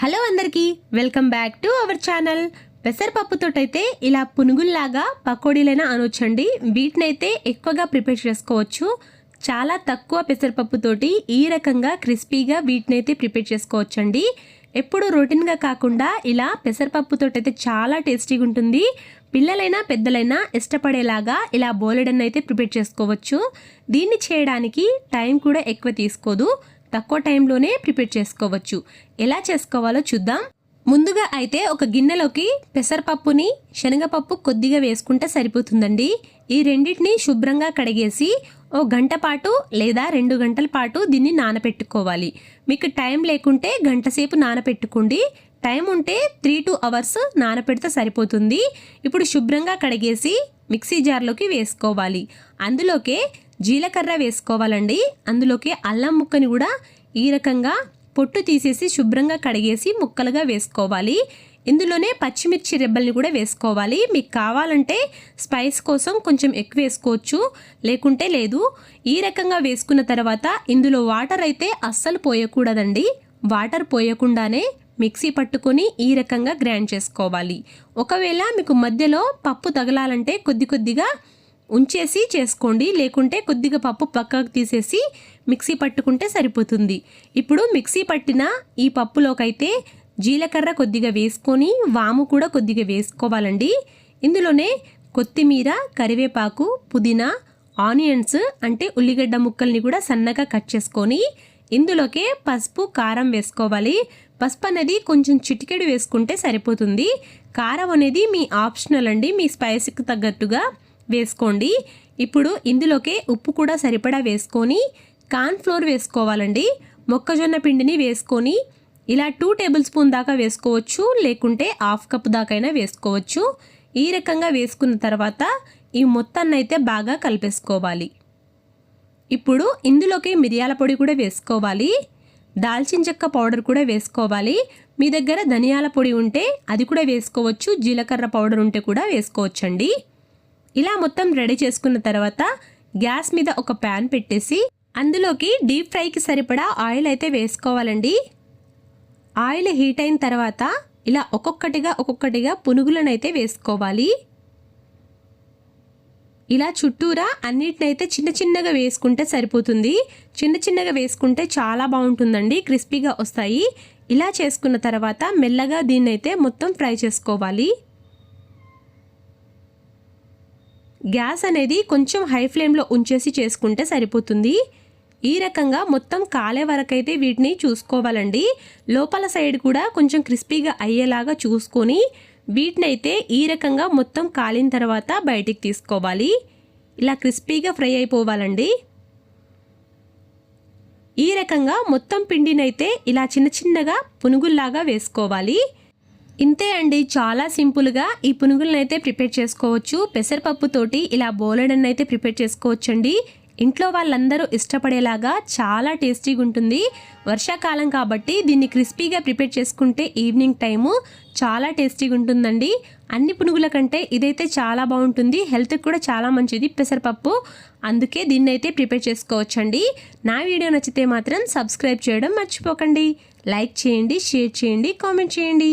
Hello అందరికీ welcome back to our channel. పెసరపప్పుతోటైతే ఇలా పునుగుల్లాగా పకోడీలైనా అనొచ్చండి. వీటినైతే ఎక్కువగా ప్రిపేర్ చేసుకోవచ్చు. చాలా తక్కువ పెసరపప్పుతోటి ఈ రకంగా క్రిస్పీగా వీటినైతే ప్రిపేర్ చేసుకోవచ్చండి. ఎప్పుడు రొటీన్గా కాకుండా ఇలా పెసరపప్పుతోటైతే చాలా టేస్టీగా ఉంటుంది పిల్లలైనా పెద్దలైనా ఇష్టపడేలాగా ఇలా బోలెడన్ అయితే ప్రిపేర్ చేసుకోవచ్చు. దీన్ని చేయడానికి టైం కూడా ఎక్కువ తీసుకోదు. తక్కువ టైంలోనే ప్రిపేర్ చేసుకోవచ్చు. ఎలా చేసుకోవాలో చూద్దాం. ముందుగా అయితే ఒక గిన్నెలోకి పెసరపప్పుని శనగపప్పు కొద్దిగా వేసుకుంటే సరిపోతుందండి. ఈ రెండింటిని శుభ్రంగా కడిగేసి ఓ గంట పాటు లేదా రెండు గంటల పాటు దీన్ని నానపెట్టుకోవాలి. మీకు టైం లేకుంటే గంట సేపు నానపెట్టుకోండి. టైం ఉంటే త్రీ టూ అవర్స్ నానపెడితే సరిపోతుంది. ఇప్పుడు శుభ్రంగా కడిగేసి మిక్సీ జార్లోకి వేసుకోవాలి. అందులోకే జీలకర్ర వేసుకోవాలండి. అందులోకి అల్లం ముక్కని కూడా ఈ రకంగా పొట్టు తీసేసి శుభ్రంగా కడిగేసి ముక్కలుగా వేసుకోవాలి. ఇందులోనే పచ్చిమిర్చి రెబ్బల్ని కూడా వేసుకోవాలి. మీకు కావాలంటే స్పైస్ కోసం కొంచెం ఎక్కువ వేసుకోవచ్చు. లేకుంటే లేదు. ఈ రకంగా వేసుకున్న తర్వాత ఇందులో వాటర్ అయితే అస్సలు పోయకూడదండి. వాటర్ పోయకుండానే మిక్సీ పట్టుకొని ఈ రకంగా గ్రైండ్ చేసుకోవాలి. ఒకవేళ మీకు మధ్యలో పప్పు తగలాలంటే కొద్ది కొద్దిగా ఉంచేసి చేసుకోండి లేకుంటే కొద్దిగా పప్పు పక్కకు తీసేసి మిక్సీ పట్టుకుంటే సరిపోతుంది. ఇప్పుడు మిక్సీ పట్టిన ఈ పప్పులోకైతే జీలకర్ర కొద్దిగా వేసుకొని వాము కూడా కొద్దిగా వేసుకోవాలండి. ఇందులోనే కొత్తిమీర కరివేపాకు పుదీనా ఆనియన్స్ అంటే ఉల్లిగడ్డ ముక్కల్ని కూడా సన్నగా కట్ చేసుకొని ఇందులోకే పసుపు కారం వేసుకోవాలి. పసుపు అనేది కొంచెం చిటికెడు వేసుకుంటే సరిపోతుంది. కారం అనేది మీ ఆప్షనల్ అండి మీ స్పైసీకి తగ్గట్టుగా. వేసుకోండి. ఇప్పుడు ఇందులోకే ఉప్పు కూడా సరిపడా వేసుకొని కార్న్ ఫ్లోర్ వేసుకోవాలండి. మొక్కజొన్న పిండిని వేసుకొని ఇలా టూ టేబుల్ స్పూన్ దాకా వేసుకోవచ్చు లేకుంటే హాఫ్ కప్ దాకైనా వేసుకోవచ్చు. ఈ రకంగా వేసుకున్న తర్వాత ఈ మొత్తాన్ని అయితే బాగా కలిపేసుకోవాలి. ఇప్పుడు ఇందులోకి మిరియాల పొడి కూడా వేసుకోవాలి. దాల్చిన చెక్క పౌడర్ కూడా వేసుకోవాలి. మీ దగ్గర ధనియాల పొడి ఉంటే అది కూడా వేసుకోవచ్చు జీలకర్ర పౌడర్ ఉంటే కూడా వేసుకోవచ్చండి. ఇలా మొత్తం రెడీ చేసుకున్న తర్వాత గ్యాస్ మీద ఒక ప్యాన్ పెట్టేసి అందులోకి డీప్ ఫ్రైకి సరిపడా ఆయిల్ అయితే వేసుకోవాలండి. ఆయిల్ హీట్ అయిన తర్వాత ఇలా ఒక్కొక్కటిగా ఒక్కొక్కటిగా పునుగులనైతే వేసుకోవాలి. ఇలా చుట్టూరా అన్నిటినైతే చిన్న చిన్నగా వేసుకుంటే సరిపోతుంది. చిన్న చిన్నగా వేసుకుంటే చాలా బాగుంటుందండి క్రిస్పీగా వస్తాయి. ఇలా చేసుకున్న తర్వాత మెల్లగా దీన్నైతే మొత్తం ఫ్రై చేసుకోవాలి. గ్యాస్ అనేది కొంచెం హై ఫ్లేమ్లో ఉంచేసి చేసుకుంటే సరిపోతుంది. ఈ రకంగా మొత్తం కాలే వరకైతే వీటిని చూసుకోవాలండి. లోపల సైడ్ కూడా కొంచెం క్రిస్పీగా అయ్యేలాగా చూసుకొని వీటినైతే ఈ రకంగా మొత్తం కాలిన తర్వాత బయటికి తీసుకోవాలి. ఇలా క్రిస్పీగా ఫ్రై అయిపోవాలండి. ఈ రకంగా మొత్తం పిండినైతే ఇలా చిన్న చిన్నగా పునుగుల్లాగా వేసుకోవాలి. ఇంతే అండి. చాలా సింపుల్గా ఈ పునుగులను అయితే ప్రిపేర్ చేసుకోవచ్చు. పెసరపప్పుతోటి ఇలా బోలెడన్ అయితే ప్రిపేర్ చేసుకోవచ్చండి. ఇంట్లో వాళ్ళందరూ ఇష్టపడేలాగా చాలా టేస్టీగా ఉంటుంది వర్షాకాలం కాబట్టి దీన్ని క్రిస్పీగా ప్రిపేర్ చేసుకుంటే ఈవినింగ్ టైము చాలా టేస్టీగా ఉంటుందండి అన్ని పునుగుల కంటే ఇదైతే చాలా బాగుంటుంది హెల్త్కి కూడా చాలా మంచిది పెసరపప్పు. అందుకే దీన్ని అయితే ప్రిపేర్ చేసుకోవచ్చండి. నా వీడియో నచ్చితే మాత్రం సబ్స్క్రైబ్ చేయడం మర్చిపోకండి. లైక్ చేయండి షేర్ చేయండి కామెంట్ చేయండి.